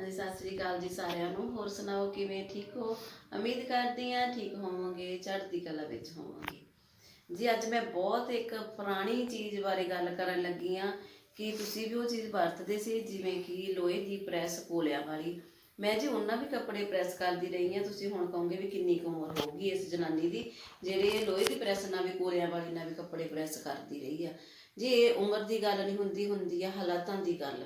ਹਾਂਜੀ ਸਤਿ ਸ੍ਰੀ ਅਕਾਲ ਜੀ ਸਾਰਿਆਂ ਨੂੰ। ਹੋਰ ਸੁਣਾਓ, ਕਿਵੇਂ ਠੀਕ ਹੋ? ਉਮੀਦ ਕਰਦੀ ਹਾਂ ਠੀਕ ਹੋਵੋਗੇ, ਚੜ੍ਹਦੀ ਕਲਾ ਵਿੱਚ ਹੋਵੋਗੇ। ਜੀ, ਅੱਜ ਮੈਂ ਬਹੁਤ ਇੱਕ ਪੁਰਾਣੀ ਚੀਜ਼ ਬਾਰੇ ਗੱਲ ਕਰਨ ਲੱਗੀ ਆ ਕਿ ਤੁਸੀਂ ਵੀ ਉਹ ਚੀਜ਼ ਵਰਤਦੇ ਸੀ, ਜਿਵੇਂ ਕਿ ਲੋਹੇ ਦੀ ਪ੍ਰੈਸ ਕੋਲਿਆਂ ਵਾਲੀ। ਮੈਂ ਜੀ ਉਹਨਾਂ ਵੀ ਕੱਪੜੇ ਪ੍ਰੈਸ ਕਰਦੀ ਰਹੀ ਆ ਤੁਸੀਂ ਹੁਣ ਕਹੋਗੇ ਵੀ ਕਿੰਨੀ ਕੁ ਉਮਰ ਹੋਊਗੀ ਇਸ ਜਨਾਨੀ ਦੀ। ਜਿਹੜੇ ਲੋਹੇ ਦੀ ਪ੍ਰੈਸ ਨਾਲ ਵੀ, ਕੋਲਿਆਂ ਵਾਲੀ ਨਾਲ ਵੀ ਕੱਪੜੇ ਪ੍ਰੈਸ ਕਰਦੀ ਰਹੀ ਆ ਜੀ, ਇਹ ਉਮਰ ਦੀ ਗੱਲ ਨਹੀਂ ਹੁੰਦੀ ਹੁੰਦੀ ਆ ਹਾਲਾਤਾਂ ਦੀ ਗੱਲ,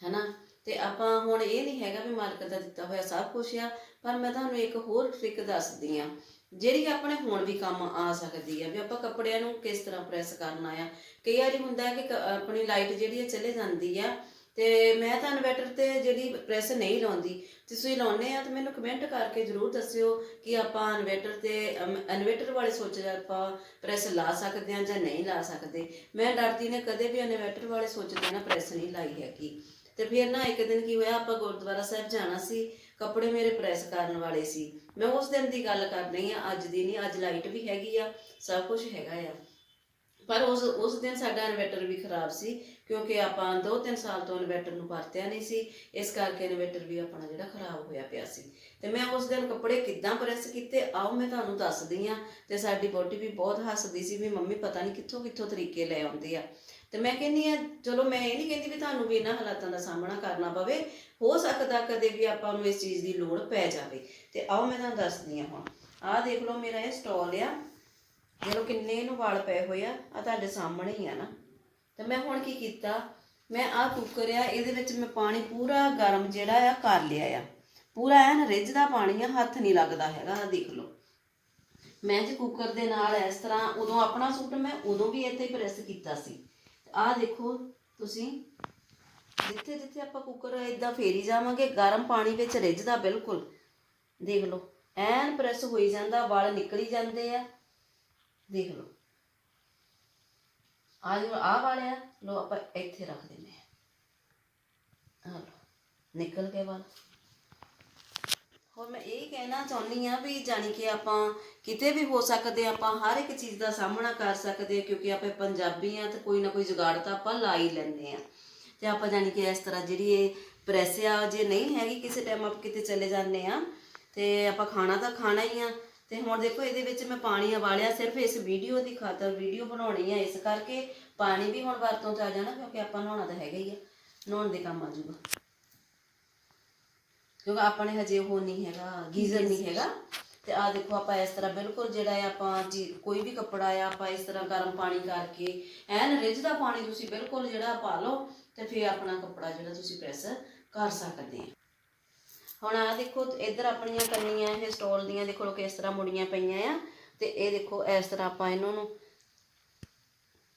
ਹੈਨਾ? ਤੇ ਆਪਾਂ ਹੁਣ ਇਹ ਨਹੀਂ ਹੈਗਾ ਵੀ ਮਾਲਕ ਦਾ ਦਿੱਤਾ ਹੋਇਆ ਸਭ ਕੁਝ ਆ, ਪਰ ਮੈਂ ਤੁਹਾਨੂੰ ਇੱਕ ਹੋਰ ਟ੍ਰਿਕ ਦੱਸਦੀ ਆ, ਜਿਹੜੀ ਆਪਣੇ ਹੁਣ ਵੀ ਕੰਮ ਆ ਸਕਦੀ ਆ, ਵੀ ਆਪਾਂ ਕੱਪੜਿਆਂ ਨੂੰ ਕਿਸ ਤਰ੍ਹਾਂ ਪ੍ਰੈਸ ਕਰਨਾ ਆ। ਕਈ ਵਾਰੀ ਹੁੰਦਾ ਹੈ ਕਿ, ਆਪਣੀ ਲਾਈਟ ਜਿਹੜੀ ਆ ਚਲੇ ਜਾਂਦੀ ਆ, ਤੇ ਮੈਂ ਤਾਂ ਇਨਵਰਟਰ ਤੇ ਜਿਹੜੀ ਪ੍ਰੈਸ ਨਹੀਂ ਲਾਉਂਦੀ ਤੁਸੀਂ ਲਾਉਨੇ ਆ ਤਾਂ ਮੈਨੂੰ ਕਮੈਂਟ ਕਰਕੇ ਜਰੂਰ ਦੱਸਿਓ ਕਿ ਆਪਾਂ ਇਨਵਰਟਰ ਤੇ ਇਨਵਰਟਰ ਵਾਲੇ ਸੁੱਚ ਆਪਾਂ ਪ੍ਰੈਸ ਲਾ ਸਕਦੇ ਆ ਜਾਂ ਨਹੀਂ ਲਾ ਸਕਦੇ। ਮੈਂ ਡਰਦੀ ਨੇ ਕਦੇ ਵੀ ਇਨਵਰਟਰ ਵਾਲੇ ਸੋਚਦੇ ਨਾ ਪ੍ਰੈਸ ਨਹੀਂ ਲਾਈ ਹੈਗੀ। ਤੇ ਫਿਰ ਨਾ ਇੱਕ ਦਿਨ ਕੀ ਹੋਇਆ, ਆਪਾਂ ਗੁਰਦੁਆਰਾ ਸਾਹਿਬ ਜਾਣਾ ਸੀ, ਕੱਪੜੇ ਮੇਰੇ ਪ੍ਰੈਸ ਕਰਨ ਵਾਲੇ ਸੀ। ਮੈਂ ਉਸ ਦਿਨ ਦੀ ਗੱਲ ਕਰ ਰਹੀ ਆ ਅੱਜ ਦੀ ਨਹੀਂ, ਅੱਜ ਲਾਈਟ ਵੀ ਹੈਗੀ ਆ, ਸਭ ਕੁਝ ਹੈਗਾ ਆ। ਪਰ ਉਸ ਉਸ ਦਿਨ ਸਾਡਾ ਇਨਵਰਟਰ ਵੀ ਖਰਾਬ ਸੀ, ਕਿਉਂਕਿ ਆਪਾਂ 2-3 ਸਾਲ ਤੋਂ ਇਨਵਰਟਰ ਨੂੰ ਵਰਤਿਆ ਨਹੀਂ ਸੀ, ਇਸ ਕਰਕੇ ਇਨਵਰਟਰ ਵੀ ਆਪਣਾ ਜਿਹੜਾ ਖਰਾਬ ਹੋਇਆ ਪਿਆ ਸੀ। ਤੇ ਮੈਂ ਉਸ ਦਿਨ ਕੱਪੜੇ ਕਿੱਦਾਂ ਪ੍ਰੈਸ ਕੀਤੇ, ਆਓ ਮੈਂ ਤੁਹਾਨੂੰ ਦੱਸਦੀ ਆ ਤੇ ਸਾਡੀ ਬੋਟੀ ਵੀ ਬਹੁਤ ਹੱਸਦੀ ਸੀ, ਵੀ ਮੰਮੀ ਪਤਾ ਨਹੀਂ ਕਿੱਥੋਂ ਕਿੱਥੋਂ ਤਰੀਕੇ ਲੈ ਆਉਂਦੇ ਆ। ਤੇ ਮੈਂ ਕਹਿੰਦੀ ਆ ਚਲੋ ਮੈਂ ਇਹ ਨਹੀਂ ਕਹਿੰਦੀ ਵੀ ਤੁਹਾਨੂੰ ਵੀ ਇਹਨਾਂ ਹਾਲਾਤਾਂ ਦਾ ਸਾਹਮਣਾ ਕਰਨਾ ਪਵੇ, ਹੋ ਸਕਦਾ ਕਦੇ ਵੀ ਆਪਾਂ ਨੂੰ ਇਸ ਚੀਜ਼ ਦੀ ਲੋੜ ਪੈ ਜਾਵੇ। ਤੇ ਆਓ ਮੈਂ ਤੁਹਾਨੂੰ ਦੱਸਦੀ ਆ ਹੁਣ। ਆਹ ਦੇਖ ਲਓ ਮੇਰਾ ਇਹ ਸਟਾਲ ਆ, ਦੇਖ ਕਿੰਨੇ ਇਹਨੂੰ ਵਾਲ ਪਏ ਹੋਏ ਆ ਆ ਤੁਹਾਡੇ ਸਾਹਮਣੇ ਹੀ ਆ ਨਾ। ਤੇ ਮੈਂ ਹੁਣ ਕੀ ਕੀਤਾ, ਮੈਂ ਆਹ ਕੁੱਕਰ ਆ, ਇਹਦੇ ਵਿੱਚ ਮੈਂ ਪਾਣੀ ਪੂਰਾ ਗਰਮ ਜਿਹੜਾ ਆ ਕਰ ਲਿਆ ਆ। ਪੂਰਾ ਐਨ ਰਿੱਝਦਾ ਪਾਣੀ ਆ, ਹੱਥ ਨਹੀਂ ਲੱਗਦਾ ਹੈਗਾ, ਆਹ ਦੇਖ ਲਓ। ਮੈਂ ਜੇ ਕੁੱਕਰ ਦੇ ਨਾਲ ਇਸ ਤਰ੍ਹਾਂ ਉਦੋਂ ਆਪਣਾ ਸੂਟ ਮੈਂ ਉਦੋਂ ਵੀ ਇੱਥੇ ਪ੍ਰੈਸ ਕੀਤਾ ਸੀ। ਆਹ ਦੇਖੋ ਤੁਸੀਂ। ਜਿੱਥੇ ਜਿੱਥੇ ਆਪਾਂ ਕੁੱਕਰ ਇਦਾਂ ਫੇਰੀ ਜਾਵਾਂਗੇ, ਗਰਮ ਪਾਣੀ ਵਿੱਚ ਰਿੱਝਦਾ ਬਿਲਕੁਲ। ਦੇਖ ਲਓ, ਐਨ ਪ੍ਰੈਸ ਹੋਈ ਜਾਂਦਾ, ਵਾਲ ਨਿਕਲੀ ਜਾਂਦੇ ਆ। ਦੇਖ ਲਓ। ਆ ਜੋ ਆ ਵਾਲਿਆ ਲੋ ਆਪਾਂ ਇੱਥੇ ਰੱਖ ਦਿੰਦੇ ਆ। ਆ ਲਓ, ਨਿਕਲ ਕੇ ਵਾਲ। ਹੋਰ ਮੈਂ ਇਹ ਕਹਿਣਾ ਚਾਹੁੰਦੀ ਆ ਵੀ ਜਾਣੀ ਕਿ ਆਪਾਂ ਕਿਤੇ ਵੀ ਹੋ ਸਕਦੇ ਆਪਾਂ ਹਰ ਇੱਕ ਚੀਜ਼ ਦਾ ਸਾਹਮਣਾ ਕਰ ਸਕਦੇ ਆ ਕਿਉਂਕਿ ਆਪਾਂ ਪੰਜਾਬੀ ਆ ਤੇ ਕੋਈ ਨਾ ਕੋਈ ਜੁਗਾੜ ਤਾਂ ਆਪਾਂ ਲਾ ਹੀ ਲੈਂਦੇ ਆ ਤੇ ਆਪਾਂ ਜਾਣੀ ਕਿ ਇਸ ਤਰ੍ਹਾਂ ਜਿਹੜੀ ਇਹ ਪ੍ਰੈਸ ਆ, ਜੇ ਨਹੀਂ ਹੈਗੀ ਕਿਸੇ ਟਾਈਮ ਆਪ ਕਿਤੇ ਚਲੇ ਜਾਂਦੇ ਆ ਤੇ ਆਪਾਂ ਖਾਣਾ ਤਾਂ ਖਾਣਾ ਹੀ ਆ। ਤੇ ਹੁਣ ਦੇਖੋ ਇਹਦੇ ਵਿੱਚ ਮੈਂ ਪਾਣੀ ਉਬਾਲਿਆ, ਸਿਰਫ ਇਸ ਵੀਡੀਓ ਦੀ ਖਾਤਰ ਵੀਡੀਓ ਬਣਾਉਣੀ ਆ, ਇਸ ਕਰਕੇ ਪਾਣੀ ਵੀ ਹੁਣ ਵਰਤੋਂ ਚ ਆ ਜਾਣਾ, ਕਿਉਂਕਿ ਆਪਾਂ ਨਹਾਉਣਾ ਤਾਂ ਹੈਗਾ ਹੀ ਆ। ਨਹਾਉਣ ਦੇ ਕੰਮ ਆ ਜਾਊਗਾ। ਕਿਉਂਕਿ ਆਪਣੇ ਹਜੇ ਉਹ ਨਹੀਂ ਹੈਗਾ, ਗੀਜ਼ਰ ਨਹੀਂ ਹੈਗਾ। ਤੇ ਆ ਦੇਖੋ ਆਪਾਂ ਇਸ ਤਰ੍ਹਾਂ ਬਿਲਕੁਲ ਜਿਹੜਾ ਹੈ ਆਪਾਂ ਕੋਈ ਵੀ ਕੱਪੜਾ ਆ, ਆਪਾਂ ਇਸ ਤਰ੍ਹਾਂ ਗਰਮ ਪਾਣੀ ਕਰਕੇ, ਐਨ ਰਿੱਝਦਾ ਪਾਣੀ ਤੁਸੀਂ ਬਿਲਕੁਲ ਜਿਹੜਾ ਪਾ ਲਓ ਤੇ ਫਿਰ ਆਪਣਾ ਕੱਪੜਾ ਜਿਹੜਾ ਤੁਸੀਂ ਪ੍ਰੈਸ ਕਰ ਸਕਦੇ ਆ। ਹੁਣ ਆ ਦੇਖੋ, ਇੱਧਰ ਆਪਣੀਆਂ ਕੰਨੀਆਂ, ਇਹ ਸਟੋਲ ਦੀਆਂ ਦੇਖੋ ਲੋ ਕਿਸ ਤਰ੍ਹਾਂ ਮੁੜੀਆਂ ਪਈਆਂ ਆ। ਤੇ ਇਹ ਦੇਖੋ ਇਸ ਤਰ੍ਹਾਂ ਆਪਾਂ ਇਹਨਾਂ ਨੂੰ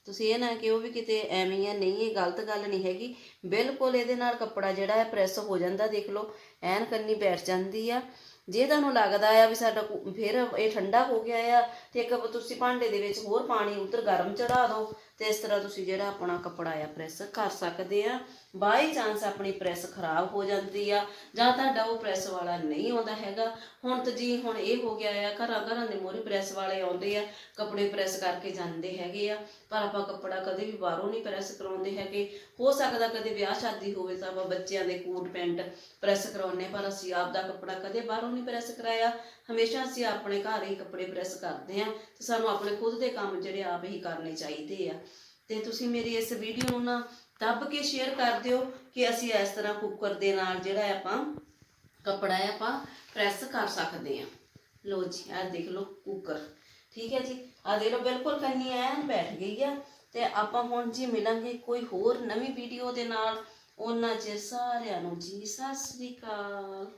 ਤੁਸੀਂ ਇਹ ਨਾ ਕਿ ਉਹ ਵੀ ਕਿਤੇ ਐਵੇਂ ਹੀ ਆ, ਨਹੀਂ, ਇਹ ਗਲਤ ਗੱਲ ਨਹੀਂ ਹੈਗੀ। ਬਿਲਕੁਲ ਇਹਦੇ ਨਾਲ ਕੱਪੜਾ ਜਿਹੜਾ ਹੈ ਪ੍ਰੈਸ ਹੋ ਜਾਂਦਾ, ਦੇਖ ਲਓ, ਐਨ ਕੰਨੀ ਬੈਠ ਜਾਂਦੀ ਆ। ਜੇ ਤੁਹਾਨੂੰ ਲੱਗਦਾ ਆ ਵੀ ਸਾਡਾ ਫਿਰ ਇਹ ਠੰਡਾ ਹੋ ਗਿਆ ਆ, ਤੇ ਇੱਕ ਤੁਸੀਂ ਭਾਂਡੇ ਦੇ ਵਿੱਚ ਹੋਰ ਪਾਣੀ ਉਧਰ ਗਰਮ ਚੜਾ ਦਿਓ ਤੇ ਇਸ ਤਰ੍ਹਾਂ ਤੁਸੀਂ ਜਿਹੜਾ ਆਪਣਾ ਕੱਪੜਾ ਆ ਪ੍ਰੈਸ ਕਰ ਸਕਦੇ ਆ। ਬਾਈ ਚਾਂਸ ਆਪਣੀ ਪ੍ਰੈਸ ਖਰਾਬ ਹੋ ਜਾਂਦੀ ਆ, ਜਾਂ ਤੁਹਾਡਾ ਉਹ ਪ੍ਰੈਸ ਵਾਲਾ ਨਹੀਂ ਆਉਂਦਾ ਹੈਗਾ। ਹੁਣ ਤਾਂ ਜੀ, ਹੁਣ ਇਹ ਹੋ ਗਿਆ ਆ, ਘਰਾਂ ਘਰਾਂ ਦੇ ਮੋਰੇ ਪ੍ਰੈਸ ਵਾਲੇ ਆਉਂਦੇ ਆ, ਕੱਪੜੇ ਪ੍ਰੈਸ ਕਰਕੇ ਜਾਂਦੇ ਹੈਗੇ ਆ। ਪਰ ਆਪਾਂ ਕੱਪੜਾ ਕਦੇ ਵੀ ਬਾਹਰੋਂ ਨਹੀਂ ਪ੍ਰੈਸ ਕਰਾਉਂਦੇ ਹੈਗੇ। ਹੋ ਸਕਦਾ ਕਦੇ ਵਿਆਹ ਸ਼ਾਦੀ ਹੋਵੇ ਤਾਂ ਆਪਾਂ ਬੱਚਿਆਂ ਦੇ ਕੋਟ, ਪੈਂਟ ਪ੍ਰੈਸ ਕਰਾਉਨੇ ਪਰ ਅਸੀਂ ਆਪ ਦਾ ਕੱਪੜਾ ਕਦੇ ਬਾਹਰੋਂ ਨਹੀਂ ਪ੍ਰੈਸ ਕਰਾਇਆ। ਹਮੇਸ਼ਾ ਅਸੀਂ ਆਪਣੇ ਘਰ ਹੀ ਕੱਪੜੇ ਪ੍ਰੈਸ ਕਰਦੇ ਆ ਤੇ ਸਾਨੂੰ ਆਪਣੇ ਖੁਦ ਦੇ ਕੰਮ ਜਿਹੜੇ ਆਪ ਹੀ ਕਰਨੇ ਚਾਹੀਦੇ ਆ। ਤੇ ਤੁਸੀਂ ਮੇਰੀ ਇਸ ਵੀਡੀਓ ਨੂੰ ਨਾ ਦੱਬ ਕੇ ਸ਼ੇਅਰ ਕਰ ਦਿਓ ਕਿ ਅਸੀਂ ਇਸ ਤਰ੍ਹਾਂ ਕੁੱਕਰ ਦੇ ਨਾਲ ਜਿਹੜਾ ਆਪਾਂ ਕੱਪੜਾ ਹੈ ਆਪਾਂ ਪ੍ਰੈਸ ਕਰ ਸਕਦੇ ਆ ਲੋ ਜੀ, ਆਹ ਦੇਖ ਲਓ ਕੁੱਕਰ ਠੀਕ ਹੈ ਜੀ? ਆਹ ਦੇਖ ਲਓ, ਬਿਲਕੁਲ ਕੰਨੀ ਐਨ ਬੈਠ ਗਈ ਆ। ਤੇ ਆਪਾਂ ਹੁਣ ਜੀ ਮਿਲਾਂਗੇ ਕੋਈ ਹੋਰ ਨਵੀਂ ਵੀਡੀਓ ਦੇ ਨਾਲ। ਉਹਨਾਂ ਚ ਸਾਰਿਆਂ ਨੂੰ ਜੀ, ਸਤਿ ਸ੍ਰੀ ਅਕਾਲ।